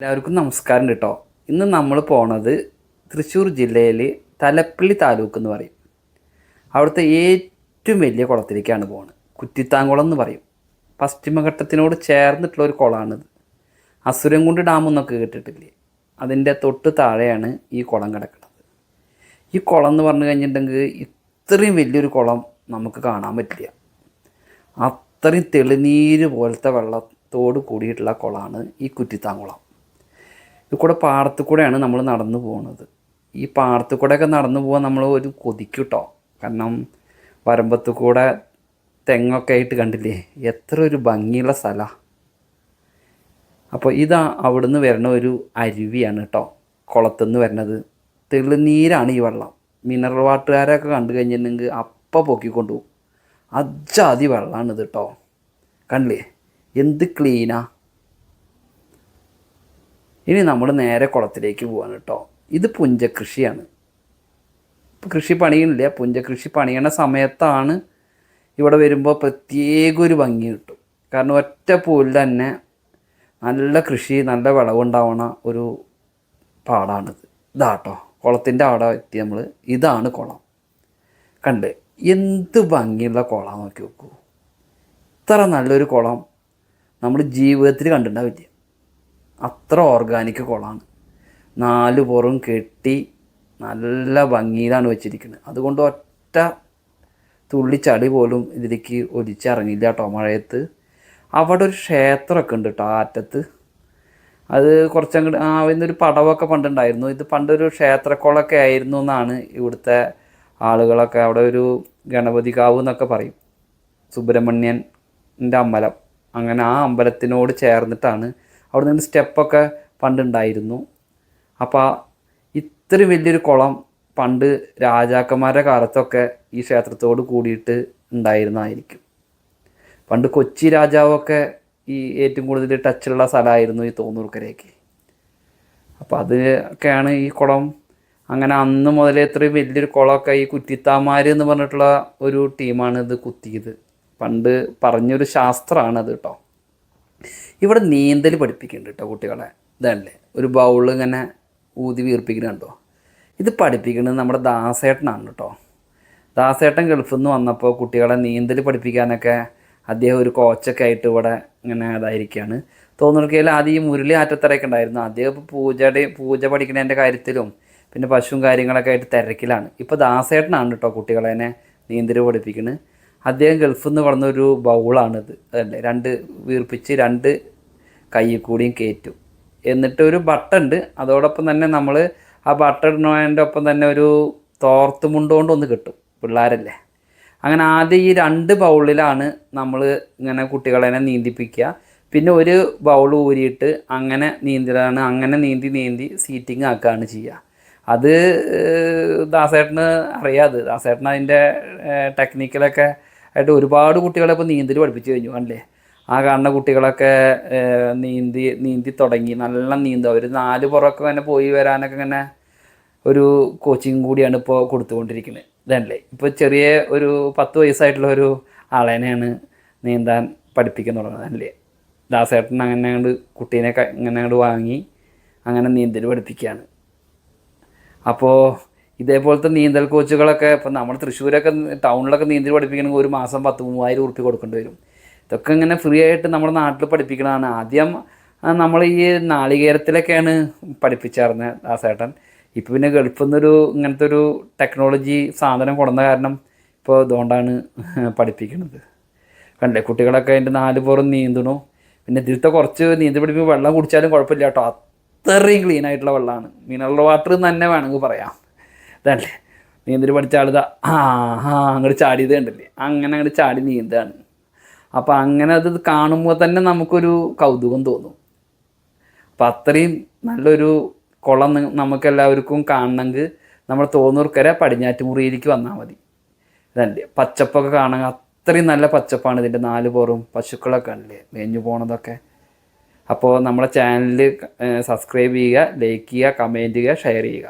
എല്ലാവർക്കും നമസ്കാരം കേട്ടോ ഇന്ന് നമ്മൾ പോണത് തൃശ്ശൂർ ജില്ലയിൽ തലപ്പള്ളി താലൂക്ക് എന്ന് പറയും. അവിടുത്തെ ഏറ്റവും വലിയ കുളത്തിലേക്കാണ് പോകുന്നത് കുറ്റിത്താങ്കുളം എന്ന് പറയും. പശ്ചിമഘട്ടത്തിനോട് ചേർന്നിട്ടുള്ള ഒരു കുളമാണിത് അസുരംകുണ്ട് ഡാം എന്നൊക്കെ കേട്ടിട്ടില്ലേ? അതിന്റെ തൊട്ട് താഴെയാണ് ഈ കുളം കിടക്കുന്നത്. ഈ കുളം എന്ന് പറഞ്ഞു കഴിഞ്ഞിട്ടുണ്ടെങ്കിൽ ഇത്രയും വലിയൊരു കുളം നമുക്ക് കാണാൻ പറ്റില്ല. അത്രയും തെളിനീര് പോലത്തെ വെള്ളത്തോട് കൂടിയിട്ടുള്ള കുളമാണ് ഈ കുറ്റിത്താങ്കുളം. ഇത് കൂടെ പാടത്തു കൂടെയാണ് നമ്മൾ നടന്നു പോകുന്നത് ഈ പാടത്തു കൂടെയൊക്കെ നടന്നു പോകാൻ നമ്മൾ ഒരു കൊതിക്കൂട്ടോ. കേട്ടോ കാരണം വരമ്പത്ത് കൂടെ തെങ്ങൊക്കെ ആയിട്ട് കണ്ടില്ലേ? എത്ര ഒരു ഭംഗിയുള്ള സ്ഥലമാണ് അപ്പോൾ ഇതാ അവിടുന്ന് വരുന്ന ഒരു അരുവിയാണ് കേട്ടോ. കുളത്തുനിന്ന് വരുന്നത്. തെളിനീരാണ് ഈ വെള്ളം. മിനറൽ വാട്ടുകാരൊക്കെ കണ്ടു കഴിഞ്ഞിട്ടുണ്ടെങ്കിൽ അപ്പം പൊക്കിക്കൊണ്ടു പോകും അജാതി വെള്ളമാണ് ഇത് കേട്ടോ. കണ്ടില്ലേ? എന്ത് ക്ലീനാ ഇനി നമ്മൾ നേരെ കുളത്തിലേക്ക് പോവാണ് കേട്ടോ. ഇത് പുഞ്ചകൃഷിയാണ്. കൃഷി പണിയുന്നില്ല. പുഞ്ചകൃഷി പണിയണ സമയത്താണ് ഇവിടെ വരുമ്പോൾ പ്രത്യേക ഒരു ഭംഗി കിട്ടും. കാരണം ഒറ്റ പൂവിൽ തന്നെ നല്ല കൃഷി നല്ല വിളവുണ്ടാവണ ഒരു പാടാണിത്. ഇതാട്ടോ കുളത്തിന്റെ അവിടെ എത്തി നമ്മൾ ഇതാണ് കുളം. കണ്ട് എന്ത് ഭംഗിയുള്ള കുളം നോക്കി നോക്കൂ. ഇത്ര നല്ലൊരു കുളം നമ്മൾ ജീവിതത്തിൽ കണ്ടിട്ടുണ്ടാവില്ല. അത്ര ഓർഗാനിക് കുളമാണ് നാല് പുറം കെട്ടി നല്ല ഭംഗിയിലാണ് വെച്ചിരിക്കുന്നത്. അതുകൊണ്ട് ഒറ്റ തുള്ളി ചളി പോലും ഇതിലേക്ക് ഒലിച്ചിറങ്ങില്ല കേട്ടോ മഴയത്ത്. അവിടെ ഒരു ക്ഷേത്രമൊക്കെ ഉണ്ട് കേട്ടോ ആറ്റത്ത്. അത് കുറച്ചങ്ങോട്ട് ആ ഇന്നൊരു പടവൊക്കെ പണ്ടുണ്ടായിരുന്നു. ഇത് പണ്ടൊരു ക്ഷേത്രക്കുളമൊക്കെ ആയിരുന്നു എന്നാണ് ഇവിടുത്തെ ആളുകളൊക്കെ അവിടെ ഒരു ഗണപതി കാവ് എന്നൊക്കെ പറയും. സുബ്രഹ്മണ്യന്റെ അമ്പലം. അങ്ങനെ ആ അമ്പലത്തിനോട് ചേർന്നിട്ടാണ് അവിടെ നിന്ന് സ്റ്റെപ്പൊക്കെ പണ്ടുണ്ടായിരുന്നു. അപ്പോൾ ഇത്രയും വലിയൊരു കുളം പണ്ട് രാജാക്കന്മാരുടെ കാലത്തൊക്കെ ഈ ക്ഷേത്രത്തോട് കൂടിയിട്ട് ഉണ്ടായിരുന്നതായിരിക്കും പണ്ട് കൊച്ചി രാജാവൊക്കെ ഈ ഏറ്റവും കൂടുതൽ ടച്ചുള്ള സ്ഥലമായിരുന്നു ഈ തോന്നൂർക്കരയ്ക്ക്. അപ്പോൾ അതൊക്കെയാണ് ഈ കുളം അങ്ങനെ അന്ന് മുതലേ ഇത്രയും വലിയൊരു കുളമൊക്കെ ഈ കുറ്റിത്താമാർ എന്ന് പറഞ്ഞിട്ടുള്ള ഒരു ടീമാണ് ഇത് കുത്തിയത്. പണ്ട് പറഞ്ഞൊരു ശാസ്ത്രമാണ് അത് കേട്ടോ. ഇവിടെ നീന്തൽ പഠിപ്പിക്കുന്നുണ്ട് കേട്ടോ കുട്ടികളെ. ഇതല്ലേ? ഒരു ബൗൾ ഇങ്ങനെ ഊതി വീർപ്പിക്കുന്നുണ്ടോ ഇത് പഠിപ്പിക്കുന്നത് നമ്മുടെ ദാസേട്ടനാണ് കേട്ടോ ദാസേട്ടൻ ഗൾഫിൽ നിന്ന് വന്നപ്പോൾ കുട്ടികളെ നീന്തൽ പഠിപ്പിക്കാനൊക്കെ അദ്ദേഹം ഒരു കോച്ചൊക്കെ ആയിട്ട് ഇവിടെ ഇങ്ങനെ അതായിരിക്കുകയാണ് തോന്നുകയിൽ ആദ്യം ഈ മുരളി ആറ്റത്തറയൊക്കെ ഉണ്ടായിരുന്നു. അദ്ദേഹം ഇപ്പോൾ പൂജയുടെ പൂജ പഠിക്കുന്നതിന്റെ കാര്യത്തിലും പിന്നെ പശുവും കാര്യങ്ങളൊക്കെ ആയിട്ട് തിരക്കിലാണ്. ഇപ്പോൾ ദാസേട്ടനാണ് കേട്ടോ കുട്ടികളെ തന്നെ നീന്തൽ പഠിപ്പിക്കുന്നത്. അദ്ദേഹം ഗൾഫിൽ നിന്ന് വളർന്ന ഒരു ബൗളാണിത്. അതല്ലേ? രണ്ട് വീർപ്പിച്ച് രണ്ട് കൈ കൂടിയും കയറ്റും. എന്നിട്ട് ഒരു ബട്ടുണ്ട്. അതോടൊപ്പം തന്നെ നമ്മൾ ആ ബട്ട ഇടുന്നതിന്റെ ഒപ്പം തന്നെ ഒരു തോർത്ത് മുണ്ടുകൊണ്ട് ഒന്ന് കിട്ടും പിള്ളേരല്ലേ? അങ്ങനെ ആദ്യം ഈ രണ്ട് ബൗളിലാണ് നമ്മൾ ഇങ്ങനെ കുട്ടികളെ നീന്തിപ്പിക്കുക. പിന്നെ ഒരു ബൗൾ ഊരിയിട്ട് അങ്ങനെ നീന്തലാണ് അങ്ങനെ നീന്തി നീന്തി സീറ്റിംഗ് ആക്കുകയാണ് ചെയ്യുക. അത് ദാസേട്ടന് അറിയാതെ ദാസേട്ടൻ അതിന്റെ ടെക്നിക്കലൊക്കെ ആയിട്ട് ഒരുപാട് കുട്ടികളെ ഇപ്പോൾ നീന്തൽ പഠിപ്പിച്ചു കഴിഞ്ഞു അല്ലേ ആ കാണുന്ന കുട്ടികളൊക്കെ നീന്തി നീന്തി തുടങ്ങി. നല്ല നീന്തും. അവർ നാല് പുറമൊക്കെ ഇങ്ങനെ പോയി വരാനൊക്കെ ഇങ്ങനെ ഒരു കോച്ചിങ് കൂടിയാണ് ഇപ്പോൾ കൊടുത്തുകൊണ്ടിരിക്കുന്നത്. ഇതല്ലേ? ഇപ്പോൾ ചെറിയ ഒരു പത്ത് വയസ്സായിട്ടുള്ള ഒരു ആളേനെയാണ് നീന്താൻ പഠിപ്പിക്കാൻ തുടങ്ങുന്നത്. അല്ലേ? ദാസേട്ടൻ അങ്ങനെ അങ്ങോട്ട് കുട്ടീനെ ഇങ്ങനെ അങ്ങോട്ട് വാങ്ങി അങ്ങനെ നീന്തൽ പഠിപ്പിക്കുകയാണ്. അപ്പോൾ ഇതേപോലത്തെ നീന്തൽ കോച്ചുകളൊക്കെ ഇപ്പം നമ്മൾ തൃശ്ശൂരൊക്കെ ടൗണിലൊക്കെ നീന്തൽ പഠിപ്പിക്കണമെങ്കിൽ ഒരു മാസം പത്ത് മൂവായിരം ഉറുപ്പ്യ കൊടുക്കേണ്ടി വരും. ഇതൊക്കെ ഇങ്ങനെ ഫ്രീ ആയിട്ട് നമ്മുടെ നാട്ടിൽ പഠിപ്പിക്കണതാണ്. ആദ്യം നമ്മൾ ഈ നാളികേരത്തിലൊക്കെയാണ് പഠിപ്പിച്ചായിരുന്നത് സേട്ടൻ. ഇപ്പോൾ പിന്നെ ഗൾഫിൽ നിന്നൊരു ഇങ്ങനത്തെ ഒരു ടെക്നോളജി സാധനം കൊണ്ടുന്ന കാരണം ഇപ്പോൾ ഇതുകൊണ്ടാണ് പഠിപ്പിക്കുന്നത് കണ്ടേ കുട്ടികളൊക്കെ അതിന്റെ നാല് പോറും നീന്തണു. പിന്നെ ഇതിലത്തെ കുറച്ച് നീന്തി പഠിപ്പിക്കുമ്പോൾ വെള്ളം കുടിച്ചാലും കുഴപ്പമില്ല കേട്ടോ അത്രയും ക്ലീൻ ആയിട്ടുള്ള വെള്ളമാണ് മിനറൽ വാട്ടർ എന്ന് തന്നെ വേണമെങ്കിൽ പറയാം. ഇതല്ലേ നീന്തൽ പഠിച്ച ആളിതാ ആ ആ അങ്ങോട്ട് ചാടിയത് കണ്ടില്ലേ? അങ്ങനെ അങ്ങോട്ട് ചാടി നീന്താണ്. അപ്പോൾ അങ്ങനെ അത് കാണുമ്പോൾ തന്നെ നമുക്കൊരു കൗതുകം തോന്നും. അപ്പം അത്രയും നല്ലൊരു കുളം നമുക്കെല്ലാവർക്കും കാണണമെങ്കിൽ നമ്മൾ തോന്നൂർക്കര പടിഞ്ഞാറ്റുമുറിയിലേക്ക് വന്നാൽ മതി. ഇതല്ലേ? പച്ചപ്പൊക്കെ കാണാൻ അത്രയും നല്ല പച്ചപ്പാണ് ഇതിന്റെ നാല് പുറവും പശുക്കളൊക്കെ ഉണ്ടല്ലേ മേഞ്ഞു പോണതൊക്കെ. അപ്പോൾ നമ്മളെ ചാനൽ സബ്സ്ക്രൈബ് ചെയ്യുക ലൈക്ക് ചെയ്യുക കമന്റ് ചെയ്യുക ഷെയർ ചെയ്യുക.